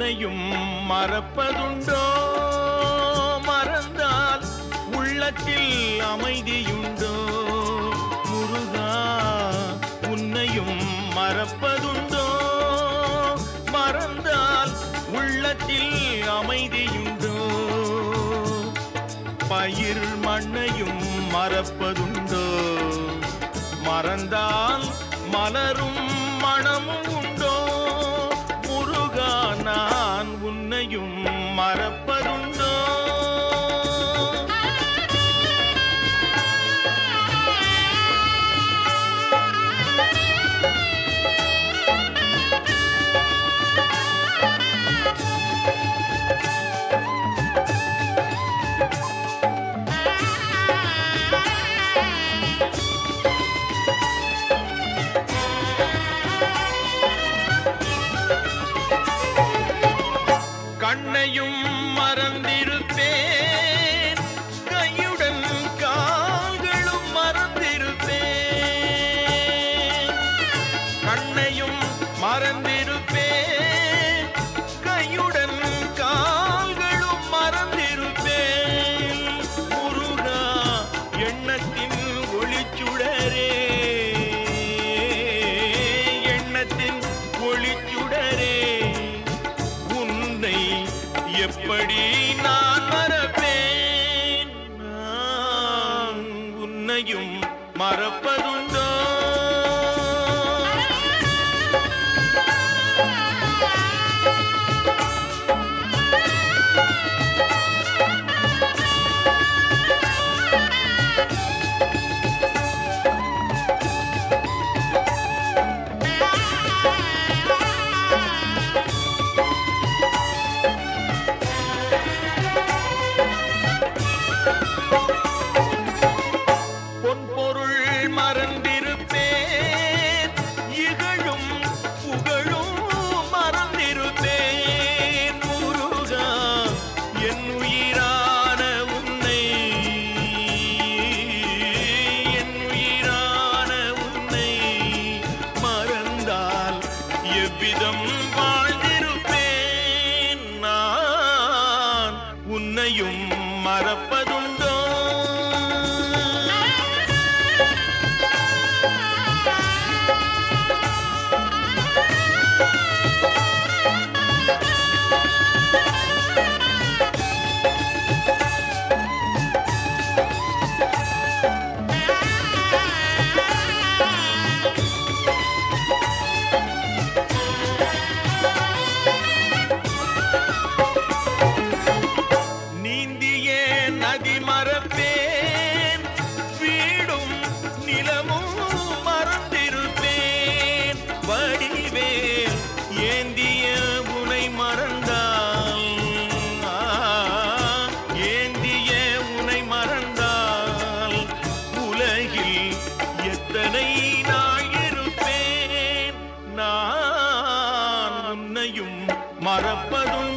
உன்னையும் மறப்பதுண்டோ? மறந்தால் உள்ளத்தில் அமைதியுண்டோ? முருகா உன்னையும் மறப்பதுண்டோ? மறந்தால் உள்ளத்தில் அமைதியுண்டோ? பயிர் மண்ணையும் மறப்பதுண்டோ? மறந்தால் மலரும் உன்னையும் எப்படி நான் மறப்பேன்? உன்னையும் மறப்பதுண்டோ மறப்பதுண்டோ